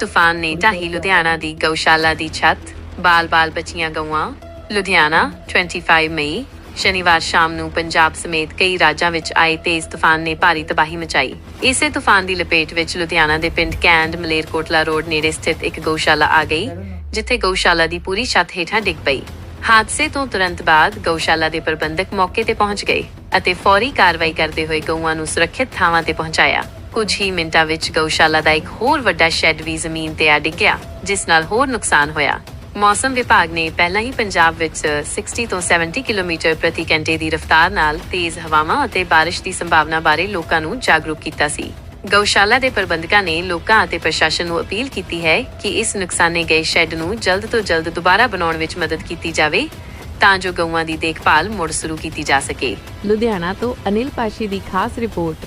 ਤੂਫਾਨ ਨੇ ਢਾਹੀ ਲੁਧਿਆਣਾ ਦੀ ਗਊਸ਼ਾਲਾ ਦੀ ਛੱਤ, ਬਾਲ-ਬਾਲ ਬਚੀਆਂ ਗਊਆਂ। ਲੁਧਿਆਣਾ 25 ਮਈ, ਸ਼ਨੀਵਾਰ ਸ਼ਾਮ ਨੂੰ ਪੰਜਾਬ ਸਮੇਤ ਕਈ ਰਾਜਾਂ ਵਿੱਚ ਆਏ ਤੇਜ਼ ਤੂਫਾਨ ਨੇ ਭਾਰੀ ਤਬਾਹੀ ਮਚਾਈ। ਇਸੇ ਤੂਫਾਨ ਦੀ ਲਪੇਟ ਵਿੱਚ ਲੁਧਿਆਣਾ ਦੇ ਪਿੰਡ ਕੈਂਡ ਮਲੇਰਕੋਟਲਾ ਰੋਡ ਨੇੜੇ ਸਥਿਤ ਇੱਕ ਗਊਸ਼ਾਲਾ ਆ ਗਈ, ਜਿੱਥੇ ਗਊਸ਼ਾਲਾ ਦੀ ਪੂਰੀ ਛੱਤ ਹੇਠਾਂ ਡਿੱਗ ਪਈ। ਹਾਦਸੇ ਤੋਂ ਤੁਰੰਤ ਬਾਅਦ ਗਊਸ਼ਾਲਾ ਦੇ ਪ੍ਰਬੰਧਕ ਮੌਕੇ ਤੇ ਪਹੁੰਚ ਗਏ ਅਤੇ ਫੌਰੀ ਕਾਰਵਾਈ ਕਰਦੇ ਹੋਏ ਗਊਆਂ ਨੂੰ ਸੁਰੱਖਿਅਤ ਥਾਵਾਂ ਤੇ ਪਹੁੰਚਾਇਆ। ਕੁਝ ਹੀ ਮਿੰਟਾਂ ਵਿੱਚ ਗਊਸ਼ਾਲਾ ਦਾ ਇੱਕ ਹੋਰ ਵੱਡਾ ਸ਼ੈੱਡ ਵੀ ਜ਼ਮੀਨ ਤੇ ਆ ਡਿੱਗਿਆ, ਜਿਸ ਨਾਲ ਹੋਰ ਨੁਕਸਾਨ ਹੋਇਆ। ਮੌਸਮ ਵਿਭਾਗ ਨੇ ਪਹਿਲਾਂ ਹੀ ਪੰਜਾਬ ਵਿੱਚ 60 ਤੋਂ 70 ਕਿਲੋਮੀਟਰ ਪ੍ਰਤੀ ਘੰਟੇ ਦੀ ਰਫ਼ਤਾਰ ਨਾਲ ਤੇਜ਼ ਹਵਾਵਾਂ ਅਤੇ ਬਾਰਿਸ਼ ਦੀ ਸੰਭਾਵਨਾ ਬਾਰੇ ਲੋਕਾਂ ਨੂੰ ਜਾਗਰੂਕ ਕੀਤਾ ਸੀ। ਗਊਸ਼ਾਲਾ ਦੇ ਪ੍ਰਬੰਧਕਾਂ ਨੇ ਲੋਕਾਂ ਅਤੇ ਪ੍ਰਸ਼ਾਸਨ ਨੂੰ ਅਪੀਲ ਕੀਤੀ ਹੈ ਕਿ ਇਸ ਨੁਕਸਾਨੇ ਗਏ ਸ਼ੈੱਡ ਨੂੰ ਜਲਦ ਤੋਂ ਜਲਦ ਦੁਬਾਰਾ ਬਣਾਉਣ ਵਿੱਚ ਮਦਦ ਕੀਤੀ ਜਾਵੇ, ਤਾਂ ਜੋ ਗਊਆਂ ਦੀ ਦੇਖਭਾਲ ਮੁੜ ਸ਼ੁਰੂ ਕੀਤੀ ਜਾ ਸਕੇ। ਲੁਧਿਆਣਾ ਤੋਂ ਅਨਿਲ ਪਾਸ਼ੀ ਦੀ ਖਾਸ ਰਿਪੋਰਟ।